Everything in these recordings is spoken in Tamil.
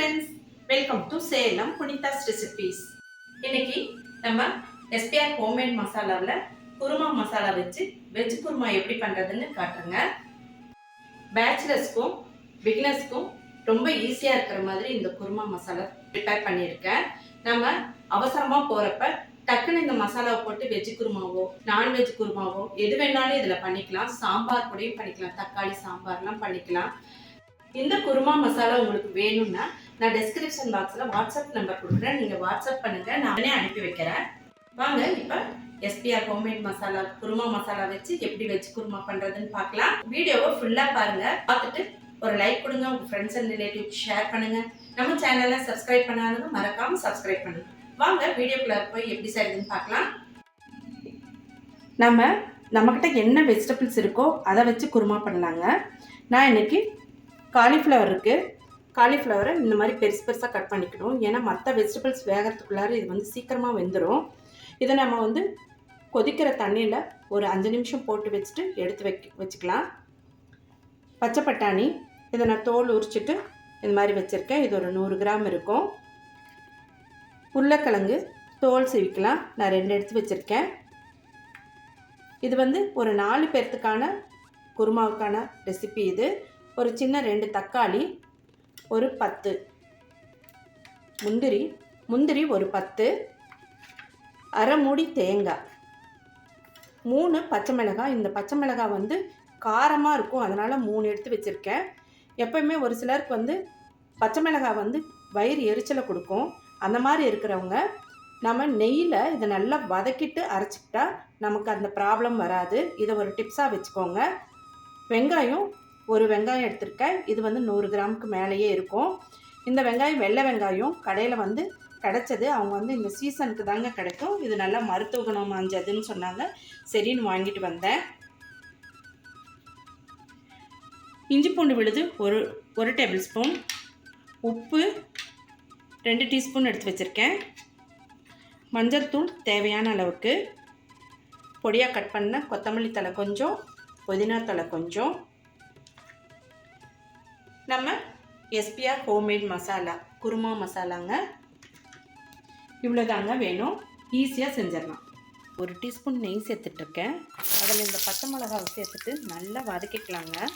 Friends welcome to Salem Punitha's recipes இன்னைக்கு நம்ம எஸ்பிஆர் ஹோம்மேட் மசாலாவில் குருமா மசாலா வச்சு வெஜ் குருமா எப்படி பண்ணுறதுன்னு காட்டுறேங்க. பேச்சுலர்ஸ்க்கும் பிகினர்ஸ்க்கும் ரொம்ப ஈஸியாக இருக்கிற மாதிரி இந்த குருமா மசாலா ப்ரிப்பேர் பண்ணியிருக்கேன். நம்ம அவசரமாக போகிறப்ப டக்குன்னு இந்த மசாலாவை போட்டு வெஜ் குருமாவோ நான்வெஜ் குருமாவோ எது வேணாலும் இதில் பண்ணிக்கலாம். சாம்பார் கூடயும் பண்ணிக்கலாம். தக்காளி சாம்பார்லாம் பண்ணிக்கலாம். இந்த குருமா மசாலா உங்களுக்கு வேணும்னா நான் டெஸ்கிரிப்ஷன் பாக்ஸில் வாட்ஸ்அப் நம்பர் கொடுக்குறேன். நீங்கள் வாட்ஸ்அப் பண்ணுங்கள் நானே அனுப்பி வைக்கிறேன். வாங்க இப்போ எஸ்பிஆர் ஹோம்மேட் மசாலா குருமா மசாலா வச்சு எப்படி வச்சு குருமா பண்ணுறதுன்னு பார்க்கலாம். வீடியோவை ஃபுல்லாக பாருங்கள் பார்த்துட்டு ஒரு லைக் கொடுங்க. உங்கள் ஃப்ரெண்ட்ஸ் அண்ட் ரிலேட்டிவ் ஷேர் பண்ணுங்கள் நம்ம சேனலை சப்ஸ்கிரைப் பண்ணாதவங்க மறக்காமல் சப்ஸ்கிரைப் பண்ணுங்கள் வாங்க வீடியோக்குள்ளே போய் எப்படி செய்யுதுன்னு பார்க்கலாம். நம்ம நம்மக்கிட்ட என்ன வெஜிடபிள்ஸ் இருக்கோ அதை வச்சு குருமா பண்ணலாங்க. நான் இன்றைக்கி காலிஃப்ளவர் இருக்குது காலிஃப்ளவரை இந்த மாதிரி பெருசு பெருசாக கட் பண்ணிக்கணும். ஏன்னா மற்ற வெஜிடபிள்ஸ் வேகிறதுக்குள்ளார இது வந்து சீக்கிரமாக வெந்துடும் இதை நம்ம வந்து கொதிக்கிற தண்ணியில் ஒரு அஞ்சு நிமிஷம் போட்டு வச்சுட்டு எடுத்து வைக்க வச்சுக்கலாம். பச்சை பட்டாணி இதை நான் தோல் உரிச்சிட்டு இந்த மாதிரி வச்சுருக்கேன். இது ஒரு நூறு கிராம் இருக்கும். உருளைக்கிழங்கு தோல் சீவிக்கலாம். நான் ரெண்டு எடுத்து வச்சுருக்கேன். இது வந்து ஒரு நாலு பேர்த்துக்கான குருமாவுக்கான ரெசிபி இது. ஒரு சின்ன ரெண்டு தக்காளி ஒரு பத்து. முந்திரி முந்திரி ஒரு பத்து. அரை மூடி தேங்காய் மூணு பச்சை மிளகாய். இந்த பச்சை மிளகாய் வந்து காரமாக இருக்கும். அதனால் மூணு எடுத்து வச்சுருக்கேன். எப்பயுமே ஒரு சிலருக்கு வந்து பச்சை மிளகாய் வந்து வயிறு எரிச்சலை கொடுக்கும். அந்த மாதிரி இருக்கிறவங்க நம்ம நெய்யில் இதை நல்லா வதக்கிட்டு அரைச்சிக்கிட்டா நமக்கு அந்த ப்ராப்ளம் வராது. இதை ஒரு டிப்ஸாக வச்சுக்கோங்க. வெங்காயம் ஒரு வெங்காயம் எடுத்திருக்கேன். இது வந்து நூறு கிராமுக்கு மேலேயே இருக்கும். இந்த வெங்காயம் வெள்ளை வெங்காயம் கடையில் வந்து கிடைச்சது. அவங்க வந்து இந்த சீசனுக்கு தாங்க கிடைக்கும். இது நல்லா மருத்துவ குணம் வாஞ்சதுன்னு சொன்னாங்க. சரின்னு வாங்கிட்டு வந்தேன். இஞ்சி பூண்டு விழுது ஒரு ஒரு டேபிள் ஸ்பூன். உப்பு ரெண்டு டீஸ்பூன் எடுத்து வச்சுருக்கேன். மஞ்சள் தூள் தேவையான அளவுக்கு. பொடியாக கட் பண்ண கொத்தமல்லி தழை கொஞ்சம் புதினா தழை கொஞ்சம். நம்ம எஸ்பிஆர் ஹோம்மேட் மசாலா குருமா மசாலாங்க இவ்வளோதாங்க வேணும். ஈஸியாக செஞ்சிடலாம். ஒரு டீஸ்பூன் நெய் சேர்த்துட்ருக்கேன். அதில் இந்த பச்சை மிளகாவை சேர்த்துட்டு நல்லா வதக்கிக்கலாங்க.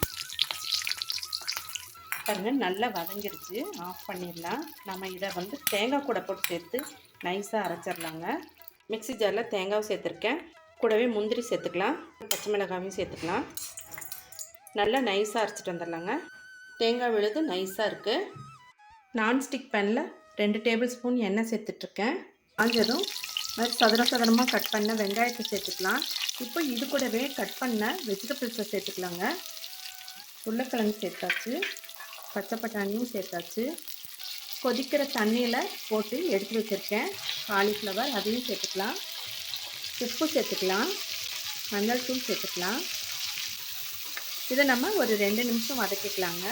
பாருங்க நல்லா வதங்கிடுச்சு. ஆஃப் பண்ணிடலாம். நம்ம இதை வந்து தேங்காய் கூட போட்டு சேர்த்து நைஸாக அரைச்சிடலாங்க. மிக்ஸி ஜாரில் தேங்காவும் சேர்த்துருக்கேன். கூடவே முந்திரி சேர்த்துக்கலாம். பச்சை மிளகாவையும் சேர்த்துக்கலாம். நல்லா நைஸாக அரைச்சிட்டு வந்துடலாங்க. தேங்காய் விழுது நைஸாக இருக்குது நான்ஸ்டிக் பேனில் ரெண்டு டேபிள் ஸ்பூன் எண்ணெய் சேர்த்துட்ருக்கேன். அஞ்சதும் மாதிரி சதுர சதுரமாக கட் பண்ண வெங்காயத்தை சேர்த்துக்கலாம். இப்போ இது கூடவே கட் பண்ண வெஜிடபிள்ஸை சேர்த்துக்கலாங்க. உருளைக்கிழங்கு சேர்த்தாச்சு. பச்சை பட்டாணியும் சேர்த்தாச்சு. கொதிக்கிற தண்ணியில் போட்டு எடுத்து வச்சுருக்கேன். காலிஃப்ளவர் அதையும் சேர்த்துக்கலாம். உப்பு சேர்த்துக்கலாம். மஞ்சள் தூள் சேர்த்துக்கலாம். இதை நம்ம ஒரு ரெண்டு நிமிஷம் வதக்கிக்கலாங்க.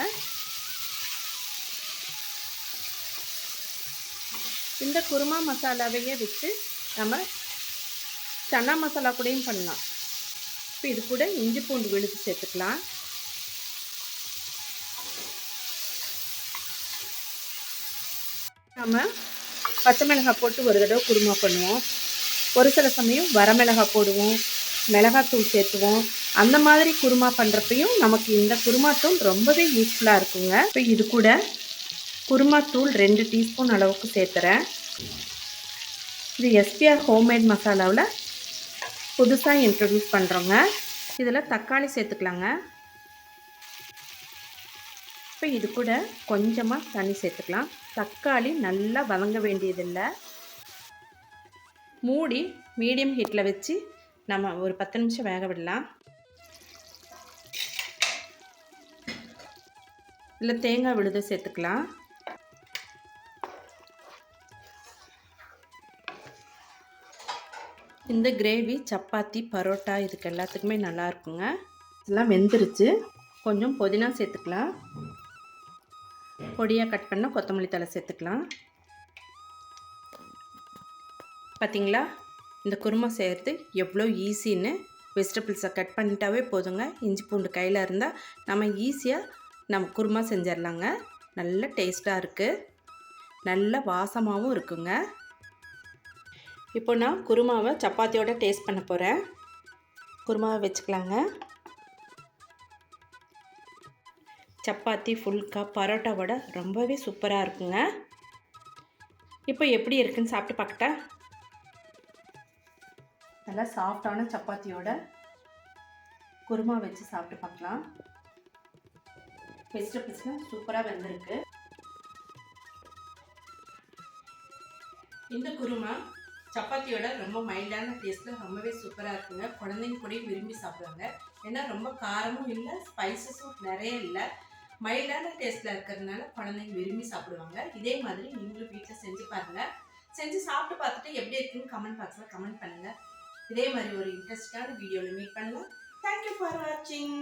இந்த குருமா மசாலாவையே வச்சு நம்ம சன்னா மசாலா கூடயும் பண்ணலாம். இப்போ இது கூட இஞ்சி பூண்டு விழுத்து சேர்த்துக்கலாம். நம்ம பச்சை மிளகாய் போட்டு ஒரு தடவை குருமா பண்ணுவோம். ஒரு சில சமயம் வரமிளகாய் போடுவோம். மிளகாத்தூள் சேர்த்துவோம். அந்த மாதிரி குருமா பண்ணுறப்பையும் நமக்கு இந்த குருமா தூள் ரொம்பவே யூஸ்ஃபுல்லாக இருக்குங்க. இப்போ இது கூட குருமா தூள் ரெண்டு டீஸ்பூன் அளவுக்கு சேர்த்துறேன். இது எஸ்பிஆர் ஹோம்மேட் மசாலாவில் புதுசாக இன்ட்ரடியூஸ் பண்ணுறோங்க இதில் தக்காளி சேர்த்துக்கலாங்க. இப்போ இது கூட கொஞ்சமாக தண்ணி சேர்த்துக்கலாம். தக்காளி நல்லா வதங்க வேண்டியதில்லை. மூடி மீடியம் ஹீட்டில் வச்சு நம்ம ஒரு பத்து நிமிஷம் வேக விடலாம். இல்லை தேங்காய் விழுது சேர்த்துக்கலாம். இந்த கிரேவி சப்பாத்தி பரோட்டா இதுக்கு எல்லாத்துக்குமே நல்லா இருக்குங்க. இதெல்லாம் வெந்துருச்சு. கொஞ்சம் புதினா சேர்த்துக்கலாம். பொடியாக கட் பண்ண கொத்தமல்லி தழை சேர்த்துக்கலாம். பார்த்தீங்களா இந்த குருமா செய்கிறது எவ்வளோ ஈஸின்னு. வெஜிடபிள்ஸை கட் பண்ணிட்டாவே போதுங்க. இஞ்சி பூண்டு கையில் இருந்தால் நம்ம ஈஸியாக நம்ம குருமா செஞ்சிடலாங்க நல்ல டேஸ்ட்டாக இருக்குது நல்ல வாசமாகவும் இருக்குங்க. இப்போ நான் குருமாவை சப்பாத்தியோட டேஸ்ட் பண்ண போகிறேன் குருமாவை வச்சுக்கலாங்க. சப்பாத்தி ஃபுல்கா பரோட்டாவோட ரொம்பவே சூப்பராக இருக்குங்க. இப்போ எப்படி இருக்குன்னு சாப்பிட்டு பார்க்கட்டா? நல்லா சாஃப்டான சப்பாத்தியோட குருமா வச்சு சாப்பிட்டு பார்க்கலாம். வெஜிடபிள்ஸ்லாம் சூப்பராக வெந்திருக்கு. இந்த குருமா சப்பாத்தியோட ரொம்ப மைல்டான டேஸ்ட்டில் ரொம்பவே சூப்பராக இருக்குங்க. குழந்தைங்க கூட விரும்பி சாப்பிடுவாங்க. ஏன்னா ரொம்ப காரமும் இல்லை ஸ்பைசஸும் நிறைய இல்லை. மைல்டான டேஸ்ட்டில் இருக்கிறதுனால குழந்தைங்க விரும்பி சாப்பிடுவாங்க. இதே மாதிரி நீங்களும் வீட்டில் செஞ்சு பாருங்கள் செஞ்சு சாப்பிட்டு பார்த்துட்டு எப்படி இருக்குன்னு கமெண்ட் பாக்ஸில் கமெண்ட் பண்ணுங்கள் இதே மாதிரி ஒரு இன்ட்ரெஸ்டான வீடியோவில் மீட் பண்ணலாம். தேங்க்யூ ஃபார் வாட்சிங்